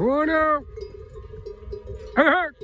Corner. Hurt.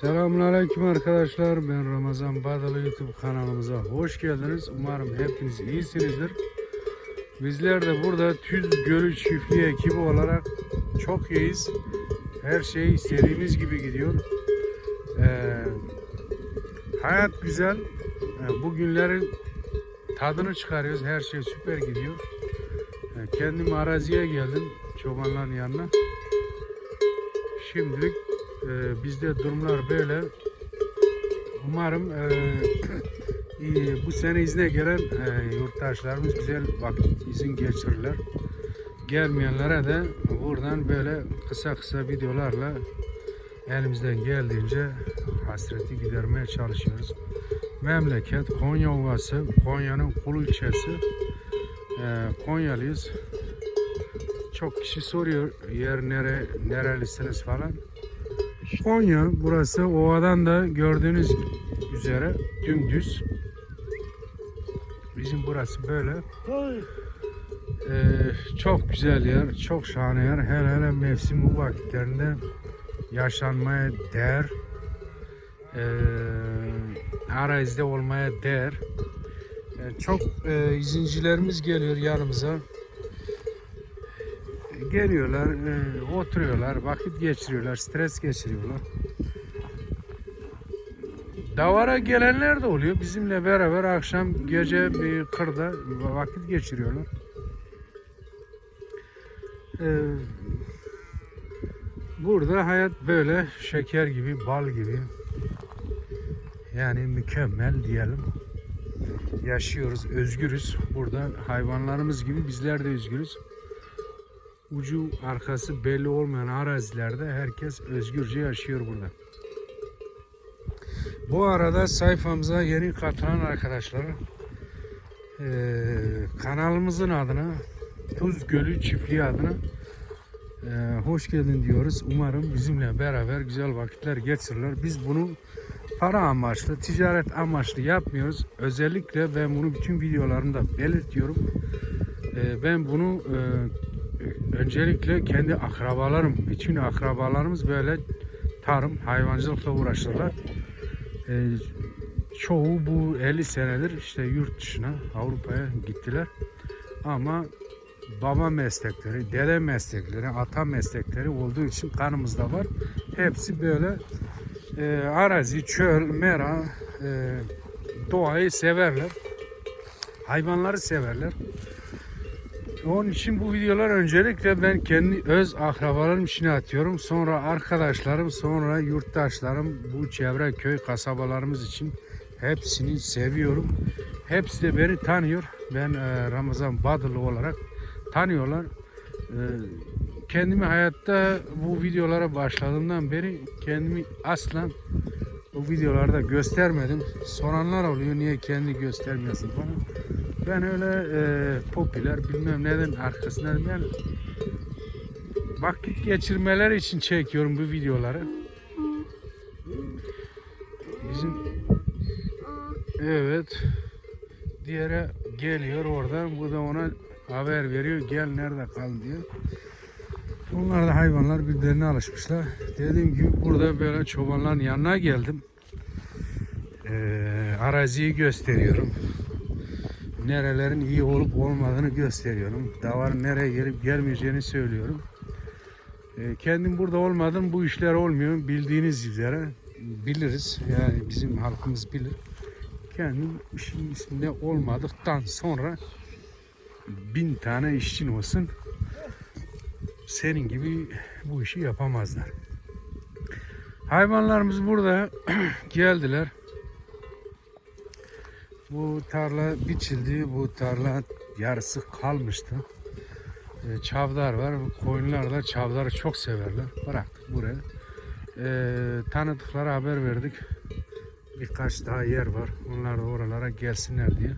Selamünaleyküm arkadaşlar. Ben Ramazan Badalı YouTube kanalımıza hoş geldiniz. Umarım hepiniz iyisinizdir. Bizler de burada Tüz Gölü Çiftliği ekibi olarak çok iyiyiz. Her şey istediğimiz gibi gidiyor. Ee, hayat güzel. Ee, bu günlerin tadını çıkarıyoruz. Her şey süper gidiyor. Ee, kendim araziye geldim. Çobanların yanına. Şimdilik e, bizde durumlar böyle. Umarım e, iyi, bu sene izne gelen e, yurttaşlarımız güzel vakit izin geçirirler. Gelmeyenlere de buradan böyle kısa kısa videolarla elimizden geldiğince hasreti gidermeye çalışıyoruz. Memleket Konya Ovası, Konya'nın Kulu ilçesi. E, Konyalıyız. Çok kişi soruyor yer nere, nerelisiniz falan. Konya burası ovadan da gördüğünüz üzere dümdüz. Bizim burası böyle. Ee, çok güzel yer, çok şahane yer. Hele hele mevsim bu vakitlerinde yaşanmaya değer. Ee, arazide olmaya değer. Ee, çok e, izincilerimiz geliyor yanımıza geliyorlar, e, oturuyorlar, vakit geçiriyorlar, stres geçiriyorlar. Davara gelenler de oluyor. Bizimle beraber akşam gece bir kırda vakit geçiriyorlar. E, burada hayat böyle şeker gibi, bal gibi. Yani mükemmel diyelim. Yaşıyoruz, özgürüz. Burada hayvanlarımız gibi bizler de özgürüz ucu arkası belli olmayan arazilerde herkes özgürce yaşıyor burada. Bu arada sayfamıza yeni katılan arkadaşlara eee, kanalımızın adına Tuz Gölü Çiftliği adına eee, hoş geldin diyoruz. Umarım bizimle beraber güzel vakitler geçirirler. Biz bunu para amaçlı, ticaret amaçlı yapmıyoruz. Özellikle ben bunu bütün videolarımda belirtiyorum. Eee, ben bunu eee öncelikle kendi akrabalarım, bütün akrabalarımız böyle tarım, hayvancılıkla uğraşırlar. Ee, çoğu bu 50 senedir işte yurt dışına, Avrupa'ya gittiler. Ama baba meslekleri, dede meslekleri, ata meslekleri olduğu için kanımızda var. Hepsi böyle e, arazi, çöl, mera, e, doğayı severler. Hayvanları severler. Onun için bu videolar öncelikle ben kendi öz akrabalarım içine atıyorum. Sonra arkadaşlarım, sonra yurttaşlarım, bu çevre köy kasabalarımız için hepsini seviyorum. Hepsi de beni tanıyor. Ben e, Ramazan Badılı olarak tanıyorlar. E, kendimi hayatta bu videolara başladığımdan beri kendimi asla bu videolarda göstermedim. Soranlar oluyor niye kendi göstermiyorsun falan. Ben öyle e, popüler bilmem neden arkasından ben vakit geçirmeler için çekiyorum bu videoları. Bizim evet diğeri geliyor oradan bu da ona haber veriyor gel nerede kal diye. Bunlar da hayvanlar birbirine alışmışlar. Dediğim gibi burada böyle çobanların yanına geldim. Ee, araziyi gösteriyorum nerelerin iyi olup olmadığını gösteriyorum. Davarın nereye gelip gelmeyeceğini söylüyorum. E, kendim burada olmadım bu işler olmuyor. Bildiğiniz üzere biliriz. Yani bizim halkımız bilir. Kendim işin içinde olmadıktan sonra bin tane işçin olsun senin gibi bu işi yapamazlar. Hayvanlarımız burada geldiler. Bu tarla biçildi. Bu tarla yarısı kalmıştı. E, çavdar var. Koyunlar da çavdarı çok severler. Bıraktık buraya. E, tanıdıklara haber verdik. birkaç daha yer var. Onlar da oralara gelsinler diye.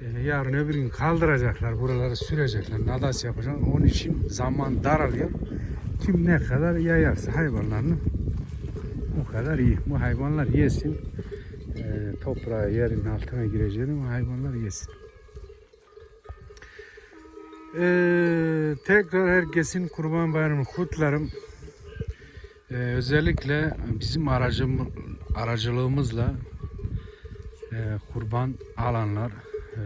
Ee, yarın öbür gün kaldıracaklar. Buraları sürecekler. Nadas yapacaklar. Onun için zaman daralıyor. Kim ne kadar yayarsa hayvanlarını o kadar iyi. Bu hayvanlar yesin. Toprağa yerin altına gireceğini bu hayvanlar yesin. Ee, tekrar herkesin kurban bayramını kutlarım. Ee, özellikle bizim aracım, aracılığımızla e, kurban alanlar e,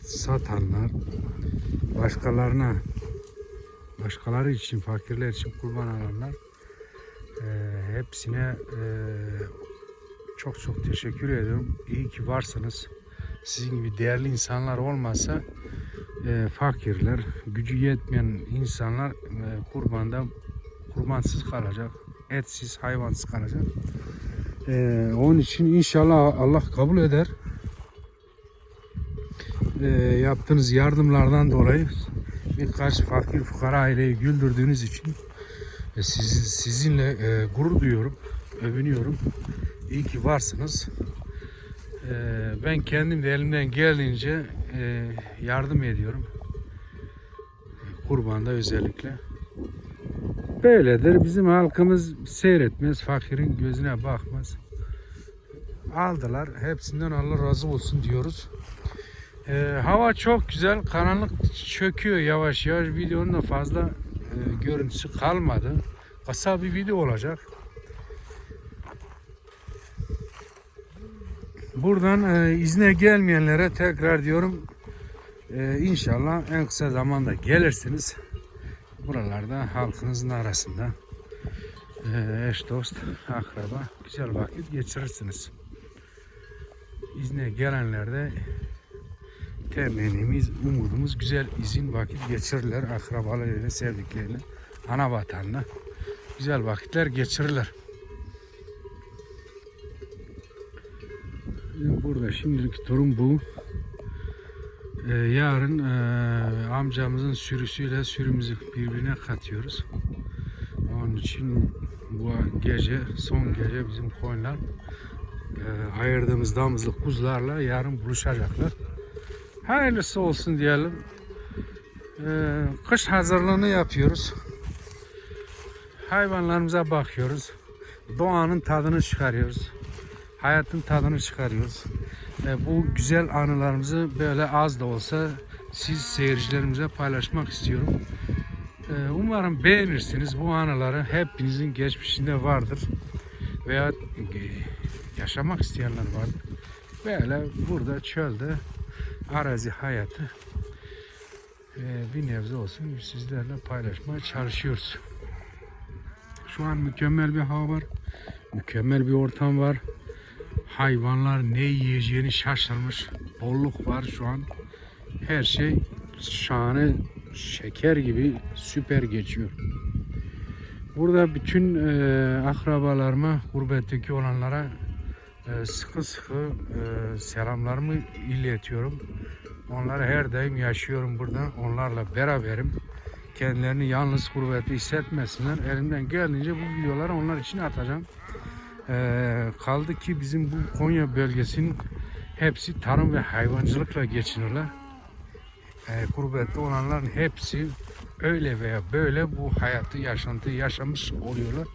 satanlar başkalarına başkaları için fakirler için kurban alanlar hepsine e, çok çok teşekkür ediyorum. İyi ki varsınız. Sizin gibi değerli insanlar olmasa e, fakirler, gücü yetmeyen insanlar e, kurbanda kurbansız kalacak, etsiz, hayvansız kalacak. E, onun için inşallah Allah kabul eder. E, yaptığınız yardımlardan dolayı birkaç fakir fukara aileyi güldürdüğünüz için e, sizi, sizinle e, gurur duyuyorum, övünüyorum. İyi ki varsınız. E, ben kendim de elimden geldiğince e, yardım ediyorum. Kurbanda özellikle. Böyledir. Bizim halkımız seyretmez, fakirin gözüne bakmaz. Aldılar. Hepsinden Allah razı olsun diyoruz. Ee, hava çok güzel. Karanlık çöküyor yavaş yavaş. Videonun da fazla e, görüntüsü kalmadı. Kısa bir video olacak. Buradan e, izne gelmeyenlere tekrar diyorum e, inşallah en kısa zamanda gelirsiniz. Buralarda halkınızın arasında e, eş dost, akraba güzel vakit geçirirsiniz. İzne gelenler de temennimiz, umudumuz güzel izin vakit geçirirler akrabalarıyla, sevdikleriyle, ana vatanla güzel vakitler geçirirler. Burada şimdilik durum bu. Ee, yarın e, amcamızın sürüsüyle sürümüzü birbirine katıyoruz. Onun için bu gece, son gece bizim koyunlar e, ayırdığımız damızlık kuzularla yarın buluşacaklar. Hayırlısı olsun diyelim. Ee, kış hazırlığını yapıyoruz. Hayvanlarımıza bakıyoruz. Doğanın tadını çıkarıyoruz. Hayatın tadını çıkarıyoruz. Ee, bu güzel anılarımızı böyle az da olsa siz seyircilerimize paylaşmak istiyorum. Ee, umarım beğenirsiniz. Bu anıları hepinizin geçmişinde vardır. Veya e, yaşamak isteyenler vardır. Böyle burada çölde arazi hayatı e, bir nebze olsun sizlerle paylaşmaya çalışıyoruz. Şu an mükemmel bir hava var. Mükemmel bir ortam var. Hayvanlar ne yiyeceğini şaşırmış. Bolluk var şu an. Her şey şahane şeker gibi süper geçiyor. Burada bütün e, akrabalarıma, gurbetteki olanlara e, sıkı sıkı e, selamlarımı iletiyorum. Onları her daim yaşıyorum burada. Onlarla beraberim. Kendilerini yalnız gurbette hissetmesinler. Elimden geldiğince bu videoları onlar için atacağım. E, kaldı ki bizim bu Konya bölgesinin hepsi tarım ve hayvancılıkla geçinirler. E, olanların hepsi öyle veya böyle bu hayatı, yaşantıyı yaşamış oluyorlar.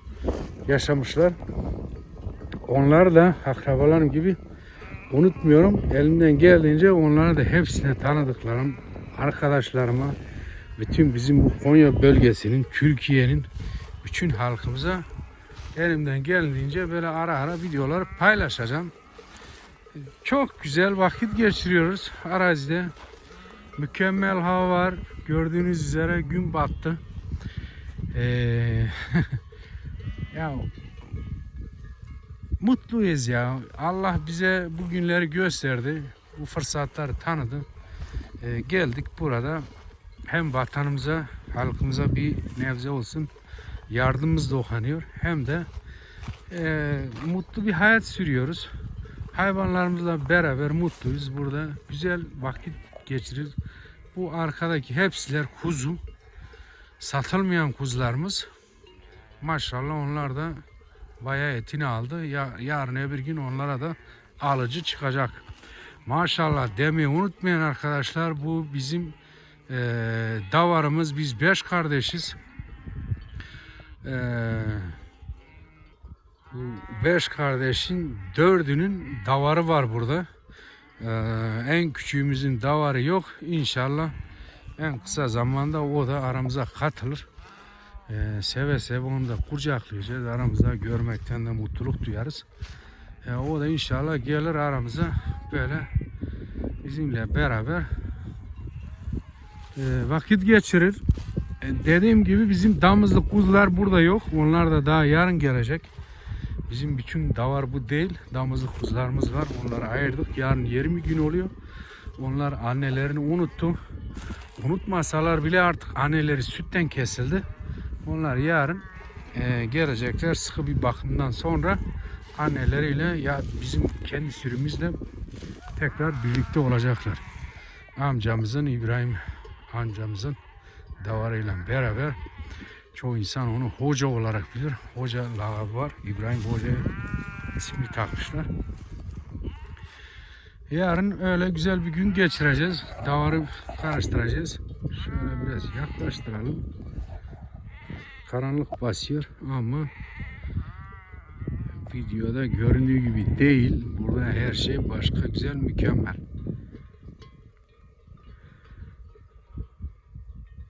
Yaşamışlar. Onlar da akrabalarım gibi unutmuyorum. Elimden geldiğince onlara da hepsine tanıdıklarım, arkadaşlarıma, bütün bizim Konya bölgesinin, Türkiye'nin bütün halkımıza elimden geldiğince böyle ara ara videolar paylaşacağım. Çok güzel vakit geçiriyoruz arazide. Mükemmel hava var. Gördüğünüz üzere gün battı. Ee, ya mutluyuz ya. Allah bize bu günleri gösterdi. Bu fırsatları tanıdı. Ee, geldik burada hem vatanımıza, halkımıza bir nebze olsun yardımımız dokunuyor. Hem de e, mutlu bir hayat sürüyoruz. Hayvanlarımızla beraber mutluyuz. Burada güzel vakit geçiriyoruz. Bu arkadaki hepsiler kuzu. Satılmayan kuzularımız. Maşallah onlar da bayağı etini aldı. Ya, yarın öbür gün onlara da alıcı çıkacak. Maşallah demeyi unutmayın arkadaşlar. Bu bizim eee davarımız. Biz beş kardeşiz. Bu beş kardeşin dördünün davarı var burada. Eee, en küçüğümüzün davarı yok. İnşallah en kısa zamanda o da aramıza katılır. Eee, seve seve onu da kucaklayacağız. Aramızda görmekten de mutluluk duyarız. Eee, o da inşallah gelir aramıza böyle bizimle beraber eee, vakit geçirir. E, dediğim gibi bizim damızlı kuzular burada yok. Onlar da daha yarın gelecek. Bizim bütün davar bu değil. Damızlı kuzularımız var. Onları ayırdık. Yarın 20 gün oluyor. Onlar annelerini unuttu. Unutmasalar bile artık anneleri sütten kesildi. Onlar yarın e, gelecekler sıkı bir bakımdan sonra anneleriyle ya bizim kendi sürümüzle tekrar birlikte olacaklar. Amcamızın İbrahim amcamızın davarıyla beraber çoğu insan onu hoca olarak bilir. Hoca lakabı var. İbrahim Hoca ismini takmışlar. Yarın öyle güzel bir gün geçireceğiz. Davarı karıştıracağız. Şöyle biraz yaklaştıralım. Karanlık basıyor ama videoda göründüğü gibi değil. Burada her şey başka güzel mükemmel.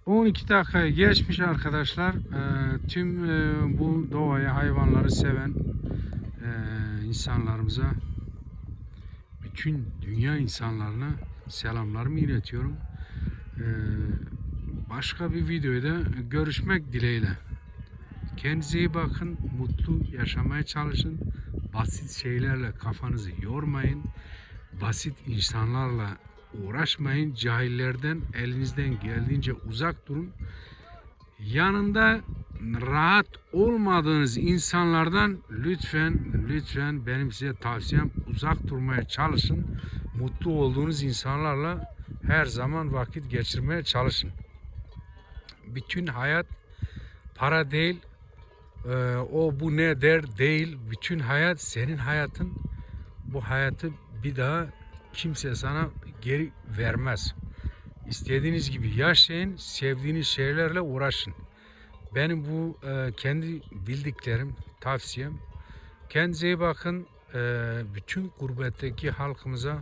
12 dakika geçmiş arkadaşlar. Ee, tüm e, bu doğayı, hayvanları seven e, insanlarımıza, bütün dünya insanlarına selamlarımı iletiyorum. Ee, başka bir videoda görüşmek dileğiyle. Kendinize iyi bakın, mutlu yaşamaya çalışın. Basit şeylerle kafanızı yormayın. Basit insanlarla uğraşmayın. Cahillerden elinizden geldiğince uzak durun. Yanında rahat olmadığınız insanlardan lütfen lütfen benim size tavsiyem uzak durmaya çalışın. Mutlu olduğunuz insanlarla her zaman vakit geçirmeye çalışın. Bütün hayat para değil, ee, o bu ne der değil. Bütün hayat senin hayatın. Bu hayatı bir daha kimse sana geri vermez. İstediğiniz gibi yaşayın, sevdiğiniz şeylerle uğraşın. Benim bu e, kendi bildiklerim, tavsiyem. Kendinize iyi bakın. E, bütün gurbetteki halkımıza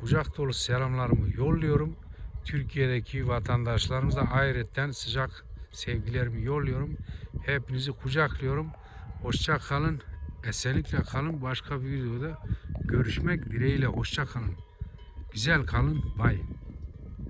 kucak dolu selamlarımı yolluyorum. Türkiye'deki vatandaşlarımıza ayrıca sıcak sevgilerimi yolluyorum. Hepinizi kucaklıyorum. Hoşça kalın. Esenlikle kalın. Başka bir videoda görüşmek dileğiyle. Hoşça kalın. Güzel kalın. Bye.